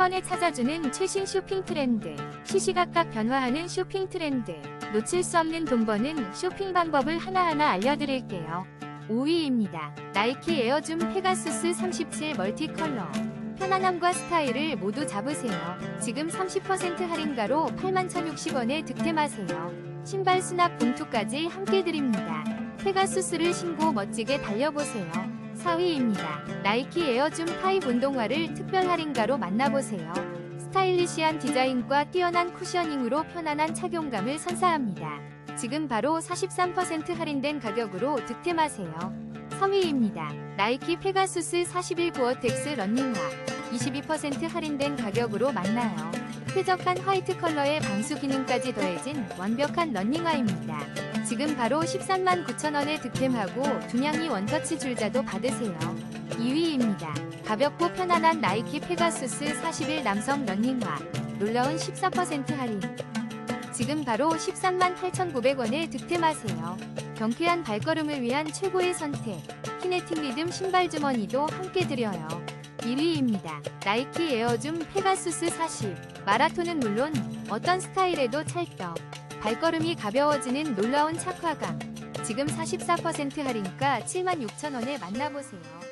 번에 찾아주는 최신 쇼핑 트렌드, 시시각각 변화하는 쇼핑 트렌드, 놓칠 수 없는 돈 버는 쇼핑 방법을 하나하나 알려드릴게요. 5위입니다. 나이키 에어줌 페가수스 37 멀티컬러. 편안함과 스타일을 모두 잡으세요. 지금 30% 할인가로 81,060원에 득템하세요. 신발 수납 봉투까지 함께 드립니다. 페가수스를 신고 멋지게 달려보세요. 4위입니다. 나이키 에어줌 5 운동화를 특별 할인가로 만나보세요. 스타일리시한 디자인과 뛰어난 쿠셔닝으로 편안한 착용감을 선사합니다. 지금 바로 43% 할인된 가격으로 득템하세요. 3위입니다. 나이키 페가수스 41 고어텍스 런닝화 22% 할인된 가격으로 만나요. 쾌적한 화이트 컬러의 방수 기능까지 더해진 완벽한 런닝화입니다. 지금 바로 13만 9천원에 득템하고 두냥이 원터치 줄자도 받으세요. 2위입니다. 가볍고 편안한 나이키 페가수스 41 남성 런닝화 놀라운 14% 할인 지금 바로 13만 8,900원에 득템하세요. 경쾌한 발걸음을 위한 최고의 선택 키네틱 리듬 신발 주머니도 함께 드려요. 1위입니다. 나이키 에어줌 페가수스 40 마라톤은 물론 어떤 스타일에도 찰떡 발걸음이 가벼워지는 놀라운 착화감 지금 44% 할인가 76,000원에 만나보세요.